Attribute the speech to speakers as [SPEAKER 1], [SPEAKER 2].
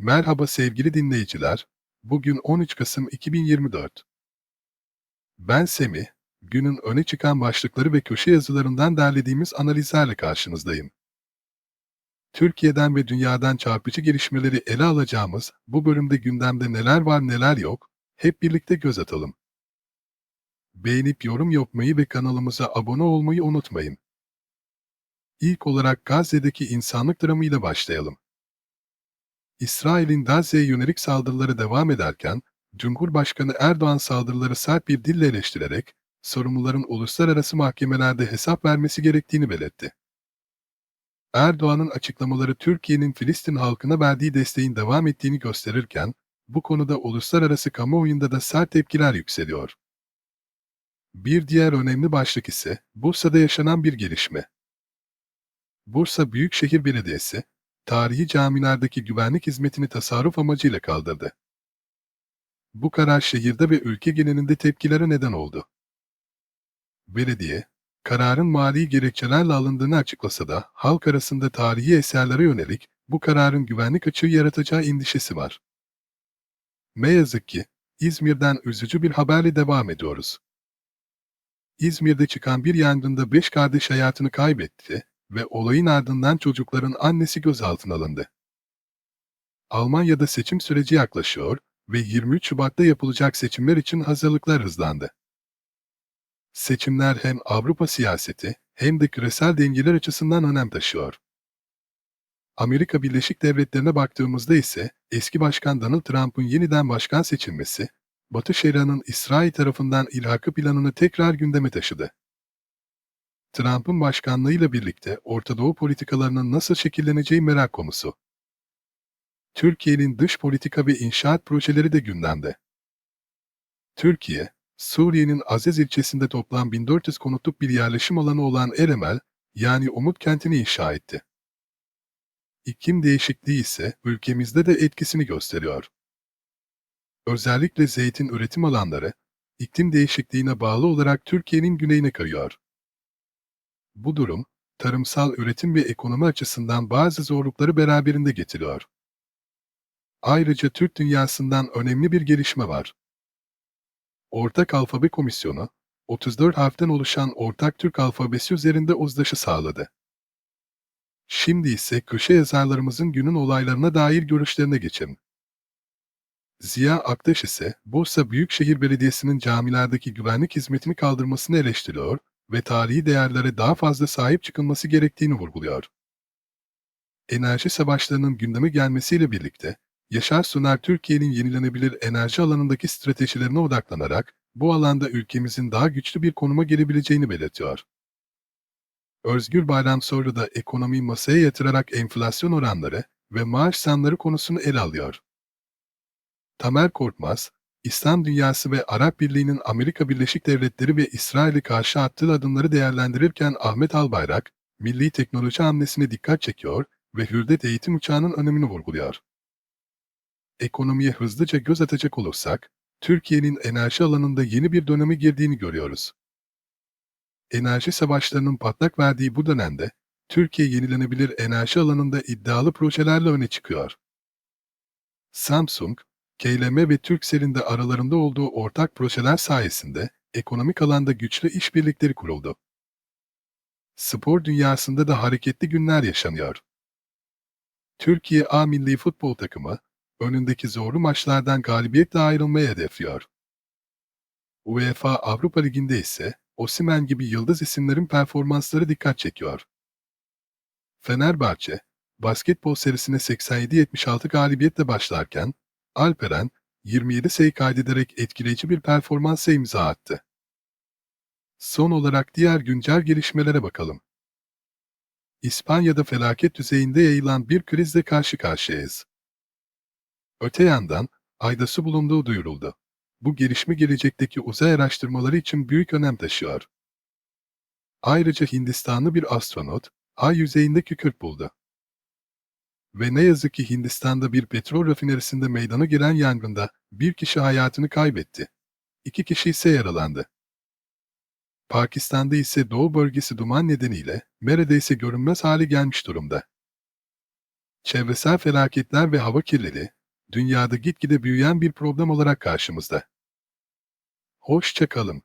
[SPEAKER 1] Merhaba sevgili dinleyiciler. Bugün 13 Kasım 2024. Ben Semih. Günün öne çıkan başlıkları ve köşe yazılarından derlediğimiz analizlerle karşınızdayım. Türkiye'den ve dünyadan çarpıcı gelişmeleri ele alacağımız bu bölümde gündemde neler var neler yok, hep birlikte göz atalım. Beğenip yorum yapmayı ve kanalımıza abone olmayı unutmayın. İlk olarak Gazze'deki insanlık dramıyla başlayalım. İsrail'in Gazze'ye yönelik saldırıları devam ederken, Cumhurbaşkanı Erdoğan saldırıları sert bir dille eleştirerek, sorumluların uluslararası mahkemelerde hesap vermesi gerektiğini belirtti. Erdoğan'ın açıklamaları Türkiye'nin Filistin halkına verdiği desteğin devam ettiğini gösterirken, bu konuda uluslararası kamuoyunda da sert tepkiler yükseliyor. Bir diğer önemli başlık ise Bursa'da yaşanan bir gelişme. Bursa Büyükşehir Belediyesi, tarihi camilerdeki güvenlik hizmetini tasarruf amacıyla kaldırdı. Bu karar şehirde ve ülke genelinde tepkilere neden oldu. Belediye, kararın mali gerekçelerle alındığını açıklasa da halk arasında tarihi eserlere yönelik bu kararın güvenlik açığı yaratacağı endişesi var. Ne yazık ki İzmir'den üzücü bir haberle devam ediyoruz. İzmir'de çıkan bir yangında beş kardeş hayatını kaybetti ve olayın ardından çocukların annesi gözaltına alındı. Almanya'da seçim süreci yaklaşıyor ve 23 Şubat'ta yapılacak seçimler için hazırlıklar hızlandı. Seçimler hem Avrupa siyaseti hem de küresel dengeler açısından önem taşıyor. Amerika Birleşik Devletleri'ne baktığımızda ise eski başkan Donald Trump'ın yeniden başkan seçilmesi, Batı Şeria'nın İsrail tarafından ilhakı planını tekrar gündeme taşıdı. Trump'ın başkanlığıyla birlikte Orta Doğu politikalarının nasıl şekilleneceği merak konusu. Türkiye'nin dış politika ve inşaat projeleri de gündemde. Türkiye, Suriye'nin Aziz ilçesinde toplam 1400 konutluk bir yerleşim alanı olan Eremel, yani Umut kentini inşa etti. İklim değişikliği ise ülkemizde de etkisini gösteriyor. Özellikle zeytin üretim alanları, iklim değişikliğine bağlı olarak Türkiye'nin güneyine kayıyor. Bu durum, tarımsal üretim ve ekonomi açısından bazı zorlukları beraberinde getiriyor. Ayrıca Türk dünyasından önemli bir gelişme var. Ortak Alfabe Komisyonu, 34 harften oluşan Ortak Türk Alfabesi üzerinde uzlaşı sağladı. Şimdi ise köşe yazarlarımızın günün olaylarına dair görüşlerine geçelim. Ziya Aktaş ise Bursa Büyükşehir Belediyesi'nin camilerdeki güvenlik hizmetini kaldırmasını eleştiriyor ve tarihi değerlere daha fazla sahip çıkılması gerektiğini vurguluyor. Enerji savaşlarının gündeme gelmesiyle birlikte, Yaşar Sunar Türkiye'nin yenilenebilir enerji alanındaki stratejilerine odaklanarak, bu alanda ülkemizin daha güçlü bir konuma gelebileceğini belirtiyor. Özgür Bayramsoylu da ekonomiyi masaya yatırarak enflasyon oranları ve maaş zamları konusunu ele alıyor. Tamer Korkmaz, İslam dünyası ve Arap Birliği'nin Amerika Birleşik Devletleri ve İsrail'e karşı attığı adımları değerlendirirken Ahmet Albayrak, milli teknoloji hamlesine dikkat çekiyor ve Hürdet eğitim uçağının önemini vurguluyor. Ekonomiye hızlıca göz atacak olursak, Türkiye'nin enerji alanında yeni bir döneme girdiğini görüyoruz. Enerji savaşlarının patlak verdiği bu dönemde, Türkiye yenilenebilir enerji alanında iddialı projelerle öne çıkıyor. Samsung, KLM ve Turkcell'in de aralarında olduğu ortak projeler sayesinde ekonomik alanda güçlü işbirlikleri kuruldu. Spor dünyasında da hareketli günler yaşanıyor. Türkiye A milli futbol takımı, önündeki zorlu maçlardan galibiyetle ayrılmayı hedefliyor. UEFA Avrupa Ligi'nde ise Osimhen gibi yıldız isimlerin performansları dikkat çekiyor. Fenerbahçe, basketbol serisine 87-76 galibiyetle başlarken, Alperen, 27 sayı kaydederek etkileyici bir performansa imza attı. Son olarak diğer güncel gelişmelere bakalım. İspanya'da felaket düzeyinde yayılan bir krizle karşı karşıyayız. Öte yandan, ayda su bulunduğu duyuruldu. Bu gelişme gelecekteki uzay araştırmaları için büyük önem taşıyor. Ayrıca Hindistanlı bir astronot, ay yüzeyinde kükürt buldu. Ve ne yazık ki Hindistan'da bir petrol rafinerisinde meydana gelen yangında bir kişi hayatını kaybetti. İki kişi ise yaralandı. Pakistan'da ise doğu bölgesi duman nedeniyle neredeyse görünmez hale gelmiş durumda. Çevresel felaketler ve hava kirliliği, dünyada gitgide büyüyen bir problem olarak karşımızda. Hoşça kalın.